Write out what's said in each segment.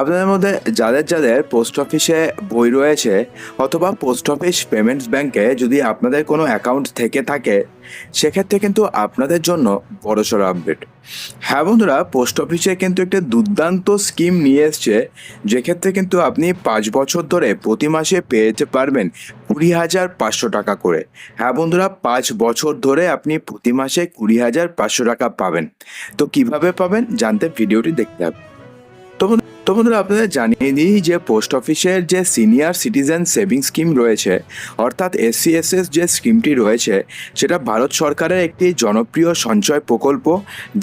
আপনাদের মধ্যে যাদের যাদের পোস্ট অফিসে বই রয়েছে অথবা পোস্ট অফিস পেমেন্টস ব্যাংকে যদি আপনাদের কোনো অ্যাকাউন্ট থেকে থাকে, সেক্ষেত্রে কিন্তু আপনাদের জন্য বড়সড় আপডেট হ্যাঁ বন্ধুরা পোস্ট অফিসে কিন্তু একটা দুর্দান্ত স্কিম নিয়ে এসছে, যেক্ষেত্রে কিন্তু আপনি পাঁচ বছর ধরে প্রতি মাসে পেয়ে যেতে পারবেন কুড়ি হাজার পাঁচশো টাকা করে। হ্যাঁ বন্ধুরা, পাঁচ বছর ধরে আপনি প্রতি মাসে কুড়ি হাজার পাঁচশো টাকা পাবেন। তো কীভাবে পাবেন জানতে ভিডিওটি দেখতে হবে। তো তো বন্ধুরা, আপনাদের জানিয়ে দিই যে পোস্ট অফিসের যে সিনিয়র সিটিজেন সেভিং স্কিম রয়েছে, অর্থাৎ এসসিএসএস যে স্কিমটি রয়েছে, সেটা ভারত সরকারের একটি জনপ্রিয় সঞ্চয় প্রকল্প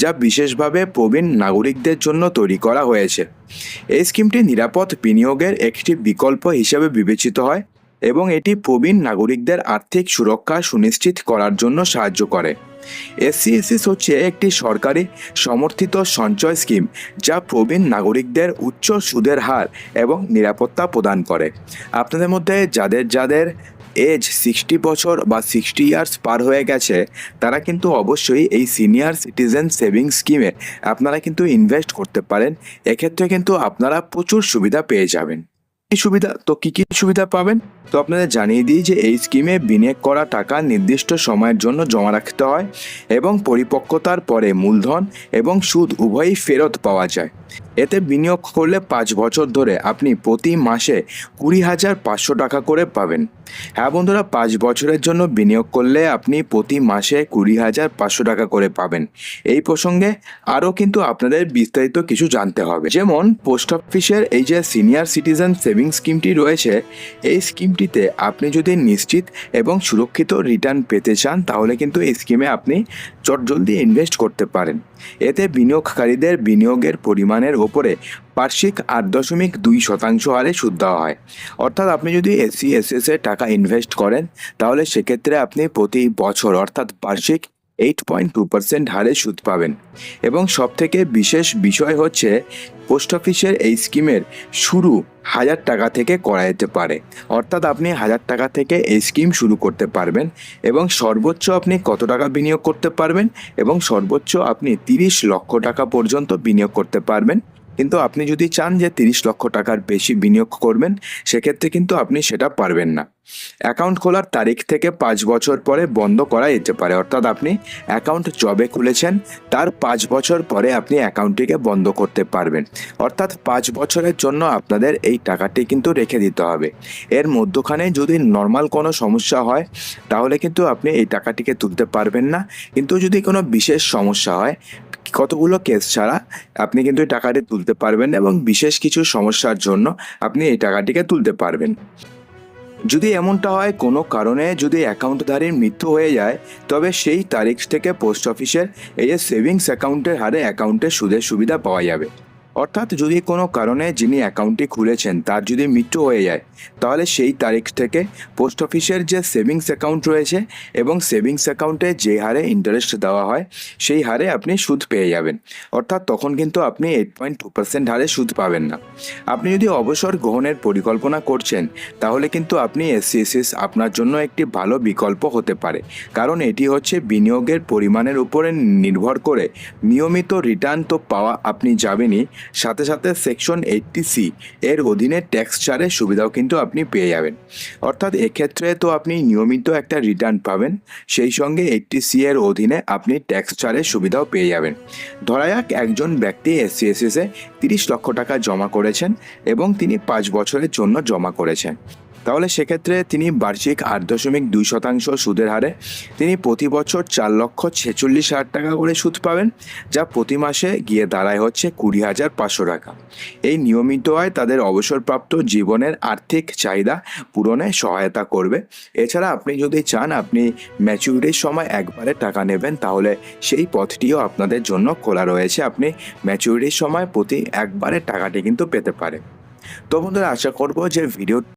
যা বিশেষভাবে প্রবীণ নাগরিকদের জন্য তৈরি করা হয়েছে। এই স্কিমটি নিরাপদ বিনিয়োগের একটি বিকল্প হিসেবে বিবেচিত হয়। এবং এটি প্রবীণ নাগরিকদের আর্থিক সুরক্ষা সুনিশ্চিত করার জন্য সাহায্য করে। এসসিএসএস হচ্ছে একটি সরকারি সমর্থিত সঞ্চয় স্কিম যা প্রবীণ নাগরিকদের উচ্চ সুদের হার এবং নিরাপত্তা প্রদান করে। আপনাদের মধ্যে যাদের যাদের এজ সিক্সটি বছর বা সিক্সটি ইয়ার্স পার হয়ে গেছে, তারা কিন্তু অবশ্যই এই সিনিয়র সিটিজেন সেভিংস স্কিমে আপনারা কিন্তু ইনভেস্ট করতে পারেন। এক্ষেত্রে কিন্তু আপনারা প্রচুর সুবিধা পেয়ে যাবেন। সুবিধা? তো কি কি সুবিধা পাবেন? তো আপনাদের জানিয়ে দিই যে এই স্কিমে বিনিয়োগ করা টাকা নির্দিষ্ট সময়ের জন্য জমা রাখতে হয় এবং পরিপক্কতার পরে মূলধন এবং সুদ উভয়ই ফেরত পাওয়া যায়। এতে বিনিয়োগ করলে পাঁচ বছর ধরে আপনি প্রতি মাসে কুড়ি হাজার পাঁচশো টাকা করে পাবেন। হ্যাঁ বন্ধুরা, পাঁচ বছরের জন্য বিনিয়োগ করলে আপনি প্রতি মাসে কুড়ি হাজার পাঁচশো টাকা করে পাবেন। এই প্রসঙ্গে আরও কিন্তু আপনাদের বিস্তারিত কিছু জানতে হবে। যেমন, পোস্ট অফিসের এই যে সিনিয়র সিটিজেন সেভিং স্কিমটি রয়েছে, এই স্কিমটিতে আপনি যদি নিশ্চিত এবং সুরক্ষিত রিটার্ন পেতে চান, তাহলে কিন্তু এই স্কিমে আপনি চটজলদি ইনভেস্ট করতে পারেন। এতে বিনিয়োগকারীদের বিনিয়োগের পরিমাণের ওপরে বার্ষিক আট দশমিক দুই শতাংশ হারে সুদ দেওয়া হয়। অর্থাৎ আপনি যদি এসসি এসএস এ টাকা ইনভেস্ট করেন, তাহলে সেক্ষেত্রে আপনি প্রতি বছর, অর্থাৎ বার্ষিক এইট পয়েন্ট টু পার্সেন্ট হারে সুদ পাবেন। এবং সবথেকে বিশেষ বিষয় হচ্ছে, পোস্ট অফিসের এই স্কিমের শুরু হাজার টাকা থেকে করা যেতে পারে। অর্থাৎ আপনি হাজার টাকা থেকে এই স্কিম শুরু করতে পারবেন এবং সর্বোচ্চ আপনি কত টাকা বিনিয়োগ করতে পারবেন এবং সর্বোচ্চ আপনি তিরিশ লক্ষ টাকা পর্যন্ত বিনিয়োগ করতে পারবেন। কিন্তু আপনি যদি চান যে তিরিশ লক্ষ টাকার বেশি বিনিয়োগ করবেন, সেক্ষেত্রে কিন্তু আপনি সেটা পারবেন না। অ্যাকাউন্ট খোলার তারিখ থেকে পাঁচ বছর পরে বন্ধ করা যেতে পারে। অর্থাৎ আপনি অ্যাকাউন্ট জবে খুলেছেন, তার পাঁচ বছর পরে আপনি অ্যাকাউন্টটিকে বন্ধ করতে পারবেন। অর্থাৎ পাঁচ বছরের জন্য আপনাদের এই টাকাটি কিন্তু রেখে দিতে হবে। এর মধ্যখানে যদি নর্মাল কোনো সমস্যা হয়, তাহলে কিন্তু আপনি এই টাকাটিকে তুলতে পারবেন না। কিন্তু যদি কোনো বিশেষ সমস্যা হয় কতগুলো কেস ছাড়া আপনি কিন্তু এই টাকাটি তুলতে পারবেন এবং বিশেষ কিছু সমস্যার জন্য আপনি এই টাকাটিকে তুলতে পারবেন। যদি এমনটা হয়, কোনো কারণে যদি অ্যাকাউন্টধারীর মৃত্যু হয়ে যায়, তবে সেই তারিখ থেকে পোস্ট অফিসের এই যে সেভিংস অ্যাকাউন্টের হারে অ্যাকাউন্টের সুদের সুবিধা পাওয়া যাবে। অর্থাৎ যদি কোনো কারণে যিনি অ্যাকাউন্টটি খুলেছেন, তার যদি মৃত্যু হয়ে যায়, তাহলে সেই তারিখ থেকে পোস্ট অফিসের যে সেভিংস অ্যাকাউন্ট রয়েছে এবং সেভিংস অ্যাকাউন্টে যে হারে ইন্টারেস্ট দেওয়া হয়, সেই হারে আপনি সুদ পেয়ে যাবেন। অর্থাৎ তখন কিন্তু আপনি এইট পয়েন্ট টু পার্সেন্ট হারে সুদ পাবেন না। আপনি যদি অবসর গ্রহণের পরিকল্পনা করছেন, তাহলে কিন্তু আপনি এসসিএসএস আপনার জন্য একটি ভালো বিকল্প হতে পারে। কারণ এটি হচ্ছে বিনিয়োগের পরিমাণের উপরে নির্ভর করে নিয়মিত রিটার্ন তো পাওয়া আপনি যাবেনই সাথে সাথে সেকশন এইটটি সি এর অধীনে ট্যাক্স ছাড়ের সুবিধাও কিন্তু আপনি পেয়ে যাবেন। অর্থাৎ এক্ষেত্রে তো আপনি নিয়মিত একটা রিটার্ন পাবেন, সেই সঙ্গে এইটটি সি এর অধীনে আপনি ট্যাক্স ছাড়ের সুবিধাও পেয়ে যাবেন। ধরা যাক একজন ব্যক্তি এসসিএসএসে তিরিশ লক্ষ টাকা জমা করেছেন এবং তিনি পাঁচ বছরের জন্য জমা করেছেন। তাহলে সেক্ষেত্রে তিনি বার্ষিক আট দশমিক দুই শতাংশ সুদের হারে তিনি প্রতি বছর চার লক্ষ ছেচল্লিশ হাজার টাকা করে সুদ পাবেন, যা প্রতি মাসে গিয়ে দাঁড়ায় হচ্ছে কুড়ি হাজার পাঁচশো টাকা। এই নিয়মিত আয় তাদের অবসরপ্রাপ্ত জীবনের আর্থিক চাহিদা পূরণে সহায়তা করবে। এছাড়া আপনি যদি চান আপনি ম্যাচুরিটির সময় একবারে টাকা নেবেন, তাহলে সেই পথটিও আপনাদের জন্য খোলা রয়েছে। আপনি ম্যাচুরিটির সময় প্রতি একবারে টাকাটি কিন্তু পেতে পারেন। তো বন্ধুরা, আশা করব যে ভিডিও